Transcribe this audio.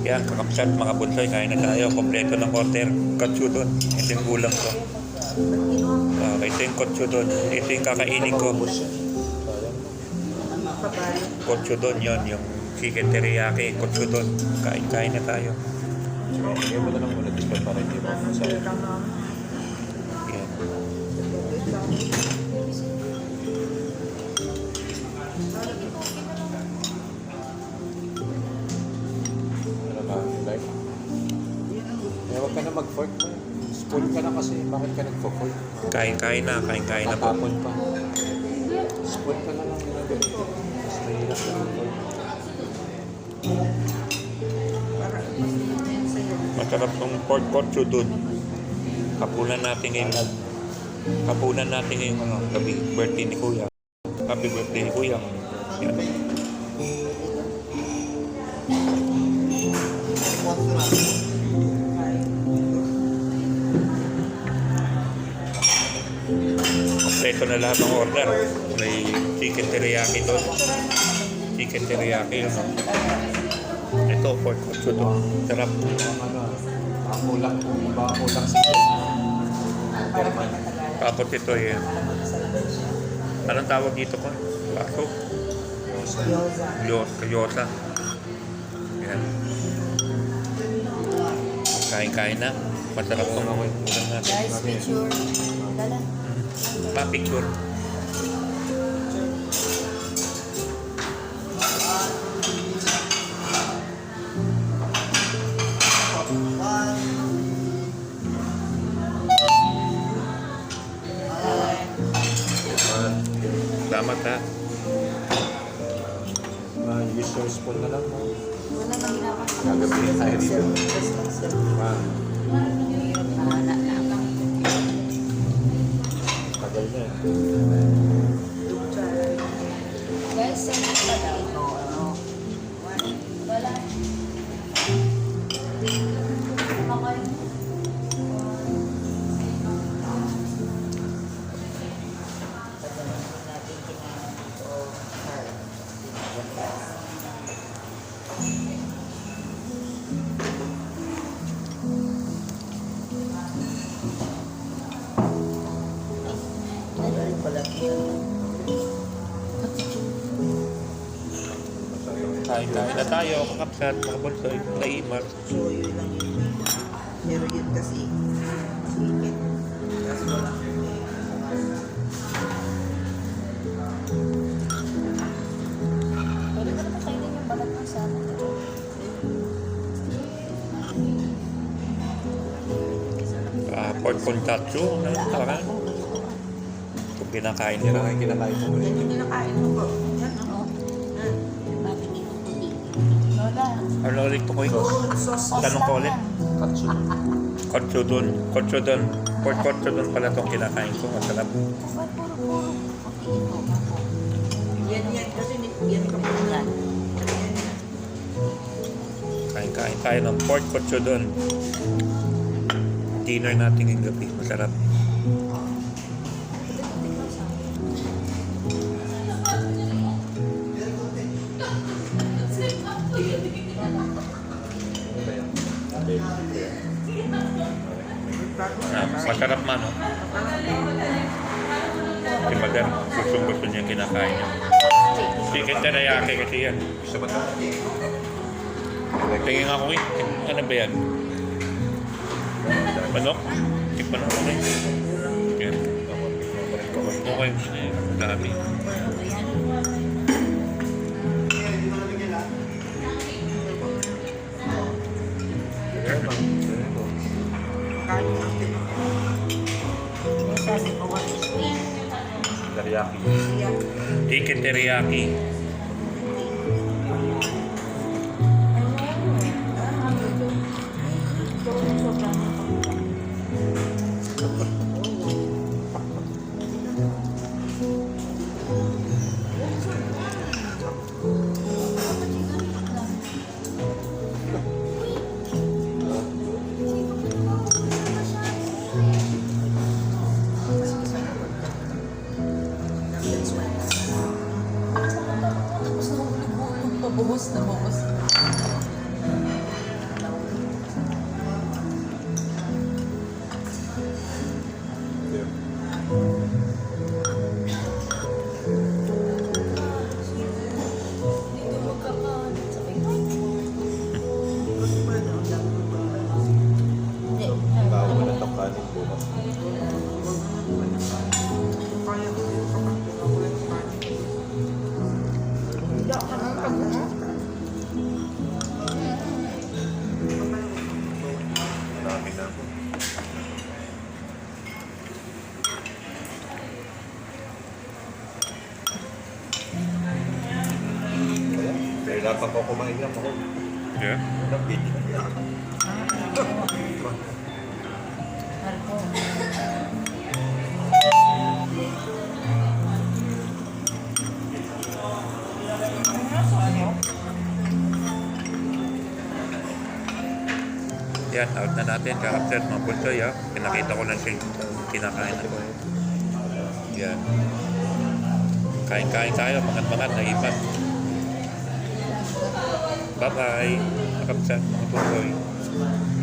Yan, kakapsat mga bunsoy, kain na tayo. Kompleto ng order. Katsudon. Ito yung gulang ko. Ah, ito yung katsudon. Ito yung kakainin ko. Katsudon yon yung chicken teriyaki. Katsudon. Kain-kain na tayo. Ngayon mo na lang muna dito para hindi mo sa mag-fork mo. Spoon ka na kasi. Bakit ka nagpo-fork? Kain-kain na. Kain-kain na po. Tatapon pa. Spoon ka na lang ginagamitin. Mas mahirap na mag-fork. Masarap ng pork katsudon. Kapunan natin ngayon. Kapunan natin ngayon ano, gabi. Birthday ni Kuya. Happy birthday ni Kuya. Yan. Kompleto na lahat ng order. May chicken teriyaki doon. Chicken teriyaki yun. no? Ito, pork. Sarap. Ano, baka kulang, baka kulang sa German. Tapos ito yun. Anong tawag dito ko? Baso? Gyoza. Gyoza. Yan. Kain-kain na. Masarap ulam natin. Guys, picture. Dala. Pa-picture. Salamat ha. Uh, spoon na lang. Wala nang ginagawa. Gagabihin tayo dito. Ah, Kain-kain na tayo. Kakapsat, mga bulsoy, naimat. Suyo lang yun. Pero yun kasi, chicken. Tapos wala. Pwede ko naman kainin yung balat ng salad. Ah, pork contatsu. Ano yung tawag? Kung kinakain nila. kinakain mo ulit. Kinakain mo po. Ano ulit ko? Sauce. Tanong ko ulit. Katsu. Katsudon. Katsudon. Pork katsudon pala itong kinakain ko. Masarap. Yan, yan. Kasi yan ka po yan. Yan, yan. Kain-kain tayo ng pork katsudon. Dinner natin ngayong gabi. Masarap. Ah, masarap man, no? Si Madam, gustong gusto niya kinakain niya. Chicken teriyaki kasi yan. Gusto ba ito? Tingin ako eh. Ano ba yan? Manok? Tikman ako eh. Okay. Eh, dami. Teriyaki. Chicken teriyaki. Богу з тобою. Ikaw kumain lang ako. Yeah? Yan, out na natin. Kakapset mga punsoy, ha? Pinakita ko lang siya kinakain ako. Yan. Kain-kain tayo, mangat-mangat, naipan. Bye-bye. Kakapset mga punsoy.